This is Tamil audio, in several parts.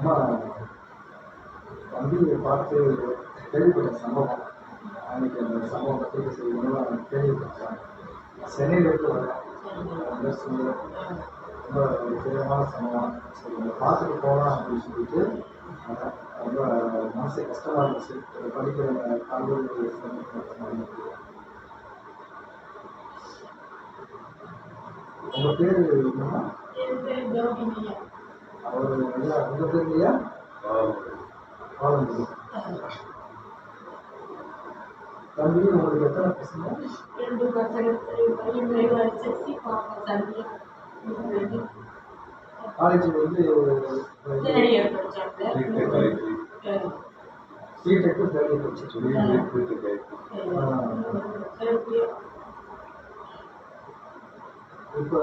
அம்மா தம்பியை பார்த்து கேள்விப்பட்ட சம்பவம் அன்னைக்கு அந்த சம்பவம் பத்திரிக்கை செய்யணும் நான் கேள்விப்பட்டேன் சென்னையிலேருந்து வரேன் ரொம்ப சுந்தரம். ரொம்ப முக்கியமான சம்பவம் சரி உங்களை பார்த்துட்டு போகலாம் அப்படின்னு சொல்லிட்டு ரொம்ப மனசு கஷ்டமாக இருந்துச்சு ஒரு படிக்கிற கல்லூரி உங்கள் பேர் என்னன்னா என் பேர் கௌதமியா. அவர் தம்பி உங்களுக்கு எத்தனை பசங்க ரெண்டு பசங்க காலேஜ் வந்து தேர்ட் இயர் படிச்சாங்க பிடெக்கு தேர்ட் இப்போ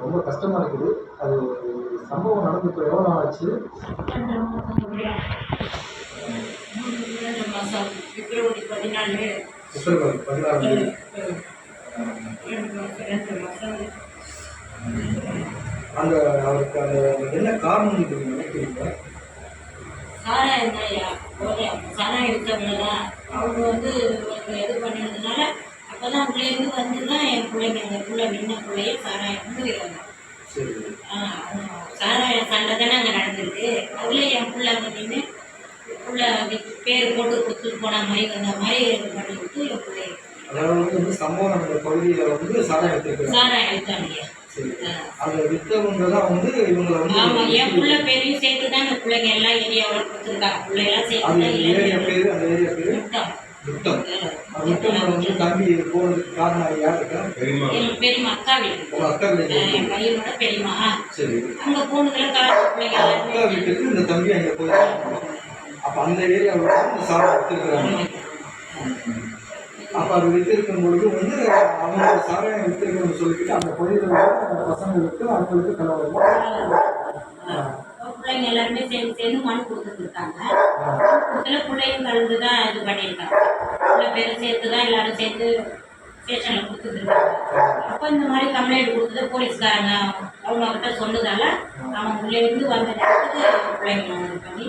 ரொம்ப கஷ்டமா இருக்குது. அது சம்பவம் நடந்து இப்போ எவ்வளோ நாள் ஆச்சு? பிப்ரவரி பதினாலு. பிப்ரவரி பதினாறு அந்த அவருக்கு அந்த என்ன காரணம் நீங்க நினைக்கிறீங்க? சாராயம் தான்யா போதையா சாராயம் அவங்க வந்து இது பண்ணதுனால அப்போ தான் உள்ளேருந்து வந்து தான் என் பிள்ளைங்க எங்கள் பிள்ளை நின்ன பிள்ளைய சாராயம் சரி. சாராய சண்டை தானே அங்கே நடந்திருக்கு. அதில் என் பிள்ளை அங்கே நின்று பிள்ளை பேர் போட்டு கொடுத்துட்டு போன மாதிரி வந்த மாதிரி பண்ணி விட்டு என் பிள்ளை அதாவது வந்து சம்பவம் நடந்த பகுதியில் வந்து எடுத்துருக்காங்க சாராயம் எடுத்தாங்க. என் பிள்ளை பேரையும் சேர்த்து தான் அந்த பிள்ளைங்க எல்லா ஏரியாவோட கொடுத்துருக்காங்க. பிள்ளையெல்லாம் சேர்த்து அந்த தான் ஏரியா இளைஞர்கள் பேர் அந்த ஏரியா பேர்? விட்டோம். விட்டம் அந்த விட்டம் வந்து தம்பி போனதுக்கு காரணம் யார் இருக்கா என் பெரியம்மா அக்கா வீடு உங்க அக்கா வீட்டுக்கு என் பையனோட பெரியம்மா. சரி. அங்கே போனதுல அக்கா வீட்டுக்கு இந்த தம்பி அங்கே போய் அப்போ அந்த ஏரியாவில் வந்து இந்த சாதனை எடுத்துருக்குறாங்க அப்போ அது வித்திருக்கும் பொழுது வந்து அவங்க சாராயம் வித்திருக்கணும்னு சொல்லிட்டு அந்த பகுதியில் பசங்களுக்கு அவங்களுக்கு கலவரம். பிள்ளைங்க எல்லாருமே சேர்ந்து சேர்ந்து மனு கொடுத்துருக்காங்க இதுல பிள்ளையும் கலந்து தான் இது பண்ணியிருக்காங்க. பிள்ளை பேர் சேர்த்து தான் எல்லாரும் சேர்த்து ஸ்டேஷனில் கொடுத்துருக்காங்க அப்போ இந்த மாதிரி கம்ப்ளைண்ட் கொடுத்தது போலீஸ்காரங்க. அவங்கக்கிட்ட சொன்னதால அவங்க உள்ளே இருந்து வந்த நேரத்துக்கு பிள்ளைங்களை இது பண்ணி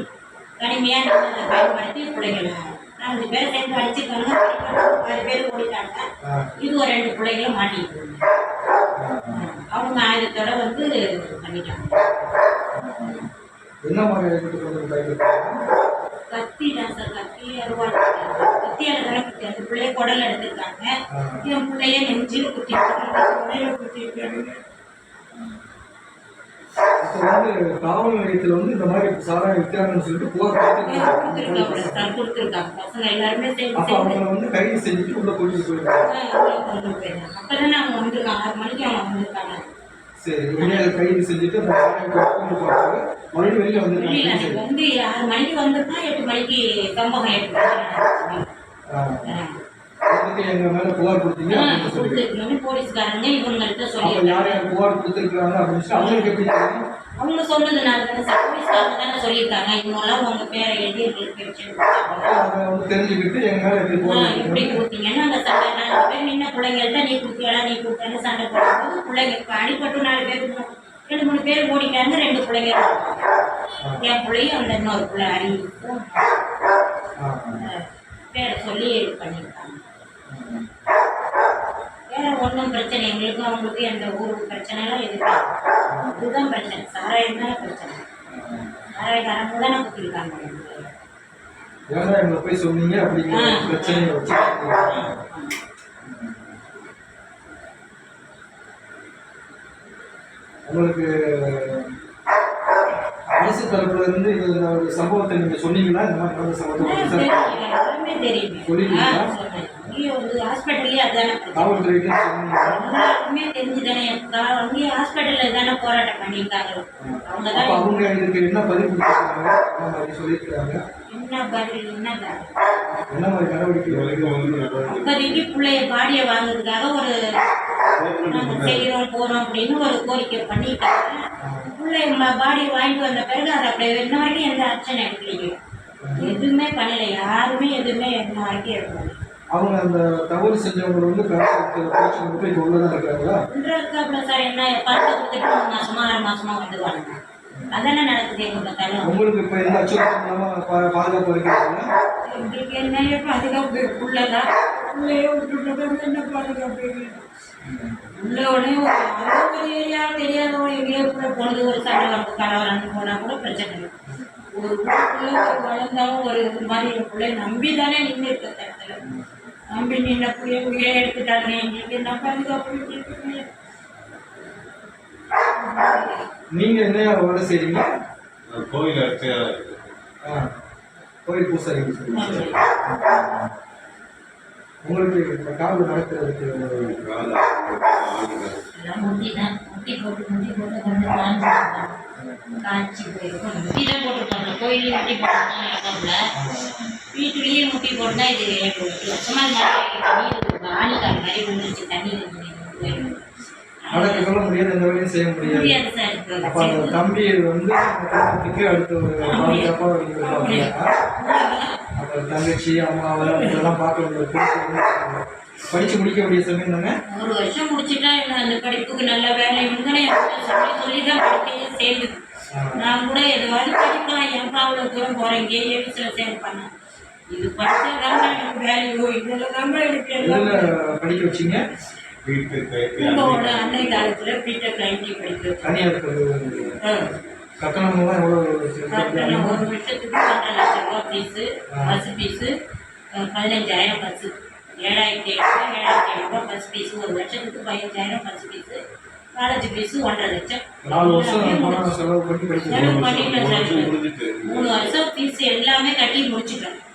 கடுமையாக பயன்படுத்தி பிள்ளைங்களை நாலஞ்சு பேர் சேர்ந்து அடிச்சிருக்காங்க. பாதி பேர் ஓடிட்டாங்க. இது ஒரு ரெண்டு பிள்ளைங்களும் மாட்டிட்டு அவங்க ஆயுதத்தோட வந்து பண்ணிட்டாங்க. என்ன மாதிரி வந்து பயன்படுத்துறாங்க கத்தி தான் சார் கத்தி அருவாள் கத்தியால தானே குத்தி அந்த பிள்ளைய குடல் எடுத்திருக்காங்க. என் பிள்ளைய நெஞ்சில் குத்தி குத்திருக்காங்க வந்து காவல் நிலையத்தில் வந்து இந்த மாதிரி சாராயம் விற்கிறாங்கன்னு சொல்லிட்டு கொடுத்துருக்காங்க? சார் பசங்க எல்லாருமே அப்போ அவங்களை வந்து கைது செஞ்சுட்டு உள்ள கூட்டிட்டு போயிருக்காங்க. அப்பதான் அவங்க வந்திருக்காங்க. ஆறு மணிக்கு அவங்க வந்திருக்காங்க. சரி வெளியே அதை கைது செஞ்சுட்டு மறுபடியும் வெளியில வெளியில வந்து வந்து ஆறு மணிக்கு வந்திருக்கா எட்டு மணிக்கு சம்பவம் எட்டு எங்க மேல புகார் கொடுத்தீங்க அப்படின்னு சொல்லி கொடுத்துருக்கோன்னு போலீஸ்காரங்க இவங்கள்ட்ட அப்ப சொல்லி யார் யார் புகார் கொடுத்துருக்காங்க அப்படின்னு சொல்லி அவங்களுக்கு எப்படி அவங்க சொன்னதுனால தானே சார் போலீஸ்காரங்க தானே சொல்லியிருக்காங்க இவங்கெல்லாம் உங்க பேரை எழுதி எங்களுக்கு தெரிஞ்சுக்கிட்டு புகார் இப்படி கொடுத்தீங்க? கொடுத்தீங்கன்னா அந்த சண்டை நாலு பேர் நின்ன பிள்ளைங்கள்ட்ட நீ குத்தியாடா நீ குத்தான்னு சண்டை போடும்போது பிள்ளைங்க இப்போ அடிப்பட்டு நாலு பேர் ரெண்டு மூணு பேர் ஓடிட்டாங்க ரெண்டு பிள்ளைங்க. என் பிள்ளையும் அந்த இன்னொரு பிள்ளை ஆ. பேரை சொல்லி இது பண்ணியிருக்காங்க ம். ஒன்றும் பிரச்சனை எங்களுக்கும் அவங்களுக்கும் எந்த ஊருக்கு பிரச்சனைலாம் எதுவும். இதுதான் பிரச்சனை. சாராயம் தான் பிரச்சனை. சாராயக்காரங்க தானே போய் சொன்னீங்க அப்படிங்கிற. பிரச்சனையை வச்சு உங்களுக்கு அரசு தரப்புல இருந்து இந்த சம்பவத்தை நீங்க சொன்னீங்களா? இந்த மாதிரி நடந்த சம்பவத்தை சொல்லிட்டீங்களா? வந்து ஹாஸ்பிட்டல்லே அதானே எல்லாருக்குமே தெரிஞ்சுதானே. அங்கேயே ஹாஸ்பிட்டல்ல தானே போராட்டம் பண்ணியிருக்காங்க அவங்க தான் அவங்க இதுக்கு என்ன பதில் என்ன என்ன என்ன மாதிரி நடவடிக்கை பிள்ளைய பாடியை வாங்குறதுக்காக ஒரு செய்கிறோம் போகிறோம் அப்படின்னு ஒரு கோரிக்கை பண்ணிட்டாங்க. பிள்ளை பாடியை வாங்கிட்டு வந்த பிறகு அதை அப்படியே இன்ன வரைக்கும் எந்த அர்ச்சனை எடுக்கலைங்க எதுவுமே பண்ணல. யாருமே எதுவுமே இன்ன வரைக்கும் எடுக்கல அவங்க அந்த தவறு செஞ்சவங்க வந்து பிரச்சனை போய் உள்ளதான் இருக்காங்களா உங்களுக்கு இப்போ எந்த அச்சுறுத்தலும் இல்லாமல் பா- பாதுகாப்பு இருக்கிறீங்களா என்ன பாதுகாப்பு உள்ளதான் உள்ளே விட்டுட்டு என்ன பாதுகாப்பு உள்ள உடனே ஒரு ஏரியா தெரியாதவங்க எங்கேயோ கூட போனது ஒரு சண்டை வந்து கலவரன்னு போனால் கூட பிரச்சனை இல்லை. ஒரு ஒரு வளர்ந்தாலும் ஒரு மாதிரி பிள்ளை நம்பி தானே நின்று இருக்க இடத்துல நம்பி நின்ன பிள்ளைய உயிரை எடுத்துட்டாங்க எங்களுக்கு எங்களுக்கு நீங்கள் என்ன வேலை செய்றீங்க? கோயில் அர்ச்சை ஆ கோயில் பூசாரி சொல்லுங்க. உங்களுக்கு இந்த காவல் காஞ்சி காய்ச்சி போயிருக்கோம் போட்டிருக்காங்க கோயிலையும் முட்டி போட்டுருக்காங்க வீட்டுலேயே முட்டி போட்டு தான் இது எனக்கு ஒரு வருஷமா இந்த தண்ணி ஆணிக்கார மாதிரி விழுந்துச்சு தண்ணி போயிடும் நடக்க சொல்ல முடியாது எந்த வேலையும் செய்ய முடியாது. முடியாது சார் இப்போ அப்போ அந்த தம்பி வந்து அந்த குடும்பத்துக்கு அடுத்து ஒரு பாதுகாப்பாக இருந்திருக்காங்க அந்த தங்கச்சி அம்மா இதெல்லாம் பார்க்க வேண்டிய படிச்சு முடிக்க வேண்டிய சமயம் தானே? ஒரு வருஷம் முடிச்சுட்டா அந்த படிப்புக்கு நல்ல வேலை எனக்கு சொல்லி சொல்லி தான் சேர்ந்து நான் கூட எதுவாவது படிக்கலாம் என் அவ்வளோ தூரம் போகிறேன் இங்கே இது படிச்சதாங்க எனக்கு வேல்யூ இதில் தாங்க எனக்கு எல்லாம். எதில் படிக்க வச்சீங்க? வீட்டு கைக்கு உங்களோட அன்னை காலத்தில் பீட்டர் கைண்டி படிக்க. தனியார் எவ்வளோ கட்டணம் ஒரு வருஷத்துக்கு ஒன்றரை லட்சம் ரூபா ஃபீஸு பஸ் ஃபீஸு பதினஞ்சாயிரம் பஸ்ஸு ஏழாயிரத்தி ஐநூறு ஏழாயிரத்தி ஐநூறுரூவா பஸ் ஃபீஸு ஒரு வருஷத்துக்கு பதினஞ்சாயிரம் பஸ் ஃபீஸு காலேஜ் ஃபீஸு ஒன்றரை லட்சம். செலவு பண்ணி மூணு வருஷம் ஃபீஸ் எல்லாமே கட்டி முடிச்சிட்டேன் மூணு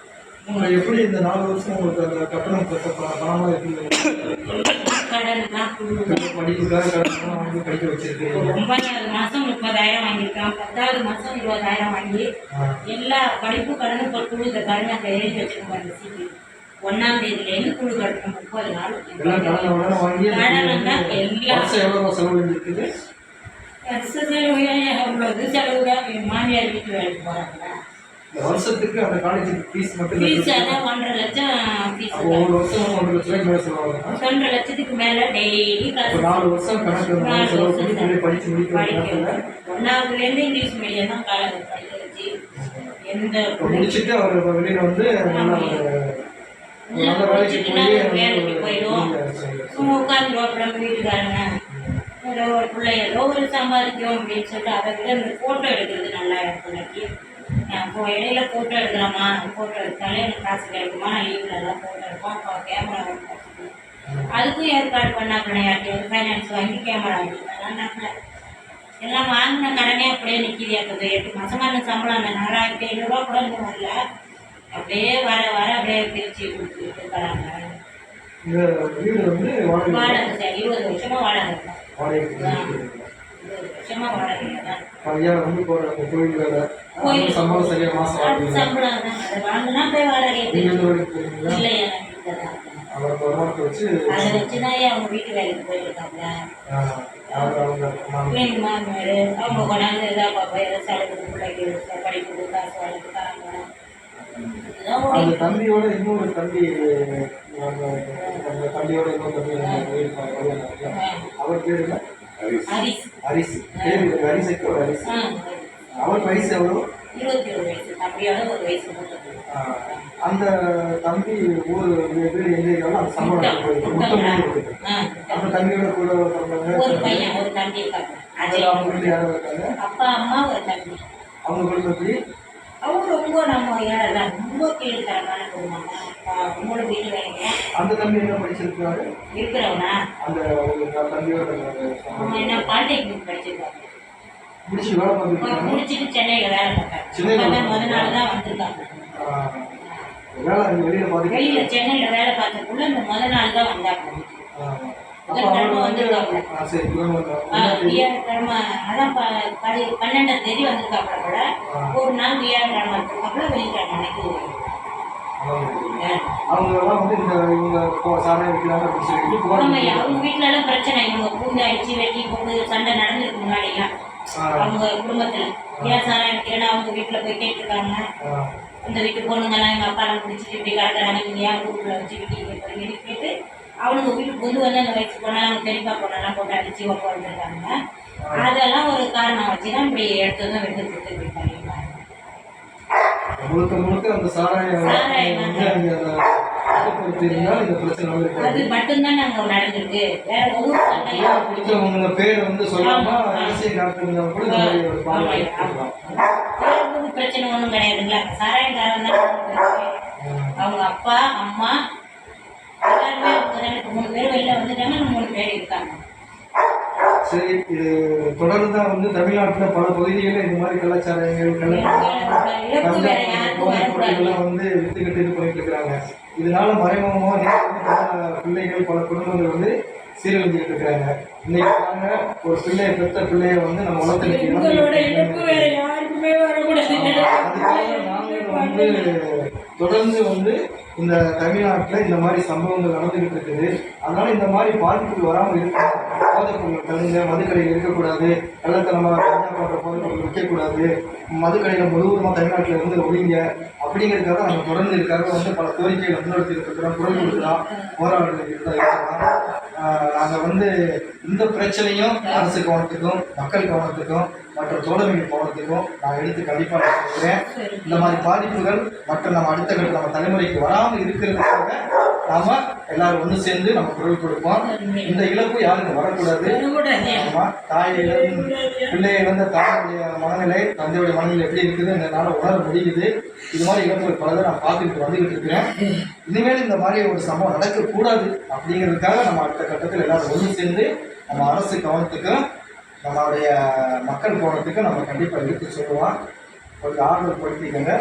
எப்படி இந்த நாலு வருஷம் உங்களுக்கு அந்த கட்டணம் கட்ட கடன்லாம் வாங்கி படிக்க மாதம் முப்பதாயிரம் வாங்கியிருக்கான். பத்தாவது மாதம் இருபதாயிரம் வாங்கி. எல்லா படிப்பு கடனும் குழு இந்த பாருங்க அந்த எழுதி வச்சிருக்கோம் அந்த சீட்டு ஒன்றாம் தேதியிலேருந்து குழு கட்டணும். முப்பது நாள். கடனை கடன் தான் எல்லாம் எவ்வளோ செலவு செலவு செலவு தான் மாமியார் வீட்டு வேலைக்கு போகிறாங்க இந்த வருஷத்துக்கு அந்த காலேஜுக்கு ஃபீஸ் மட்டும் ஃபீஸ். அதான் ஒன்றரை லட்சம் ஃபீஸ் ஒரு வருஷம் ஒன்றரை லட்ச ரூபாய்க்கு மேலே செலவாகும்? ஒன்றரை லட்சத்துக்கு மேலே டெய்லி நாலு வருஷம் கணக்கு செலவு பண்ணி பிள்ளை படிச்சு முடிக்க படிக்க வேண்டிய ஒன்றாவதுலேருந்து இங்கிலீஷ் மீடியம் தான் காலேஜ் எந்த முடிச்சுட்டு அவர் வெளியில வந்து நல்ல வேலைக்கு போய் வேலைக்கு சும்மா உட்காந்துருவோம் நம்ம வீட்டுக்காரங்க. ஏதோ ஒரு பிள்ளை ஏதோ ஒரு சம்பாதிக்கும் அப்படின்னு சொல்லிட்டு அதை விட இந்த ஃபோட்டோ எடுக்கிறது நல்லா இருக்கும் நான் இப்போ இடையில ஃபோட்டோ எடுக்கிறோமா ஃபோட்டோ எடுத்தாலே எனக்கு காசு கிடைக்குமா? நான் லீவில் எல்லாம் ஃபோட்டோ எடுப்போம் அப்போ கேமரா அதுக்கும் ஏற்பாடு பண்ணா யார்ட்டையாவது ஃபைனான்ஸ் வாங்கி கேமரா வாங்கிக்கலாம் எல்லாம் வாங்கின கடனே அப்படியே நிற்கிது அப்போ எட்டு அந்த சம்பளம் அந்த நாலாயிரத்தி ஐநூறுரூவா கூட இன்னும் வரல. அப்படியே வர வர அப்படியே பிரித்து கொடுத்துட்டு இருக்கிறாங்க வாடகை சார் இருபது வருஷமா வாடகை வாடகையில தான் ஐயா வந்து அந்த கோயில் வேலை. கோயில். அது சம்பளம் சரியா மாதம் அது ஆகுது சம்பளம் தான். அதை வாங்கினா போய் வாடகை நீங்கள் எந்த வேலைக்கு போகிறீங்களா இல்லையா வீட்டில் தான் இருக்கேன். அவர் வருமானத்தை வச்சு அதை வச்சு தான் அவங்க வீட்டு வேலைக்கு போயிருக்காங்க. ஆ, அவங்க மாமியார் கொண்டாந்து ஏதாவது பாப்பா ஏதாவது செலவுக்கு பிள்ளைக்கு படிப்புக்கு காசு அந்த தம்பியோட இன்னொரு தம்பி அந்த தம்பியோட இன்னொரு தம்பி. அவர் பேர் என்ன? ஹரிஸ் ஹரிஸ் ஹரிஸ் பேர் ஹரிஸ் அவர் வயசு எவ்வளோ? இருபத்தி ஒரு வயசு தம்பியோட ஒரு வயசு மூத்தது. ஆ, அந்த தம்பி ஊர் வீடு எந்த ஏரியாவில் அந்த சம்பளம் அந்த தம்பியோட கூட ஒரு பையன் ஒரு தம்பி இருக்காங்க. அது அஜய். அவங்க வீட்டில் யாரும் இருக்காங்க? அப்பா அம்மா ஒரு தம்பி. அவங்க குடும்பத்தி அவங்க ரொம்ப நம்ம ஏழை ரொம்ப கீழ்த்தரமான குடும்பம். மூணு வீட்டு வேலைங்க அந்த தம்பி என்ன படிச்சிருக்காரு இருக்கிறவனா? அந்த தம்பியோட என்ன பாலிடெக்னிக் படிச்சிருக்காங்க முடிச்சு வேலை போய் பார்த்துருக்காங்க முடிச்சுட்டு சென்னையில வேலை பார்த்தாங்க முத நாள் தான் வந்திருக்காங்க. வெளியில சென்னையில வேலை பார்த்தக்குள்ள இந்த முத நாள் தான் வந்தாங்க. அப்போ அவர் வந்து ஆ, சரி இவங்க ஆ, வியாழக்கிழமை அதான் ப- பதி- பன்னெண்டாம் தேதி வந்திருக்காப்புல கூட ஒரு நாள் வியாழக்கிழமை வந்திருக்காப்புல வெள்ளிக்கிழமை அன்னைக்கு. அவங்க இந்த வீட்டுல எல்லாம் பிரச்சனை இவங்க பூந்து அடிச்சு வெட்டி போட்டு சண்டை நடந்திருக்கு முன்னாடி எல்லாம் ஆ, அவங்க குடும்பத்துல. ஏன் சாரா ஏன்னா அவங்க வீட்டுல போய் கேட்டிருக்காங்க. ஆ, அந்த வீட்டு பொண்ணுங்கெல்லாம் எங்க அப்பா எல்லாம் குடிச்சிட்டு இப்படி கிடக்குறாங்க நீங்க ஏன் ஊருக்குள்ள வச்சு விட்டீங்க போறீங்கன்னு கேட்டு அவனுங்க வீட்டுக்கு புது வந்து அந்த வயசு பொண்ணு அவங்க பெரியப்பா பொண்ணெல்லாம் போட்டு அடிச்சு ஒப்ப வந்துருக்காங்க அதெல்லாம் ஒரு காரணம் வச்சு தான் இப்படி எடுத்ததும் விட்டு கொடுத்து இப்படி பண்ணிருக்காங்க முழுக்க முழுக்க அந்த சாராயம் வந்து வந்து அது மட்டும்தான் நாங்க நடந்திருக்கு. வேற சண்டையும் பேரை வந்து சொல்லாம ஒரு பிரச்சனை ஒன்றும் கிடையாதுங்களா? சாராயக்காரன் தான். அவங்க அப்பா அம்மா எல்லாருமே ஒரு ரெண்டு மூணு பேர் வெளில வந்துட்டாங்க இன்னும் மூணு பேர் இருக்காங்க. சரி இது தொடர்ந்து வந்து தமிழ்நாட்டுல பல பகுதிகளில் இந்த மாதிரி கலாச்சாரங்கள் வந்து வித்துக்கிட்டு இது பண்ணிட்டு இருக்கிறாங்க. இதனால மறைமுகமா நேரடி பல பிள்ளைகள் பல குடும்பங்கள் வந்து சீரழிஞ்சுக்கிட்டு இருக்கிறாங்க. இன்னைக்கு ஒரு பிள்ளைய பெத்த பிள்ளைய வந்து நம்ம நாங்களும் வந்து தொடர்ந்து வந்து இந்த தமிழ்நாட்டில் இந்த மாதிரி சம்பவங்கள் நடந்துகிட்டு இருக்குது. அதனால இந்த மாதிரி பாதிப்புகள் வராமல் இருக்கணும். போதைப்பொருள் கலைஞர் மதுக்கடையில் இருக்கக்கூடாது. கள்ளத்தனமாக கஞ்சா போன்ற போதைப் பொருள் விற்கக்கூடாது. மதுக்கடையில் முழுவதுமாக தமிழ்நாட்டில் இருந்து ஒழிங்க. அப்படிங்கிறதுக்காக நம்ம தொடர்ந்து இருக்காக வந்து பல கோரிக்கைகள் முன்னெடுத்துட்டு இருக்கிறோம் குரல் கொடுக்கலாம் போராடுறதுக்கு நாங்கள் வந்து இந்த பிரச்சனையும் அரசு கவனத்துக்கும் மக்கள் கவனத்துக்கும் மற்ற தோழமையின் கவனத்துக்கும் நான் எடுத்து கண்டிப்பாக இருக்கிறேன் சொல்கிறேன் இந்த மாதிரி பாதிப்புகள் மற்ற நம்ம அடுத்த கட்ட நம்ம தலைமுறைக்கு வராமல் இருக்கிறதுக்காக நாம எல்லாரும் ஒன்று சேர்ந்து நம்ம குரல் கொடுப்போம். இந்த இழப்பு யாருக்கும் வரக்கூடாது? ஆமா தாயை இழந்து பிள்ளையை இழந்த தாயுடைய மனநிலை தந்தையுடைய மனநிலை எப்படி இருக்குது என்னால் உணர முடியுது. இது மாதிரி இழப்புகள் பலதை நான் பார்த்துக்கிட்டு வந்துகிட்டு இருக்கிறேன். இனிமேல் இந்த மாதிரி ஒரு சம்பவம் நடக்கக்கூடாது அப்படிங்கிறதுக்காக நம்ம அடுத்த கட்டத்தில் எல்லாரும் ஒன்று சேர்ந்து நம்ம அரசு கவனத்துக்கும் நம்மளுடைய மக்கள் கவனத்துக்கும் நம்ம கண்டிப்பாக எடுத்து சொல்லுவோம். கொஞ்சம் ஆர்வம் படுத்திக்கங்க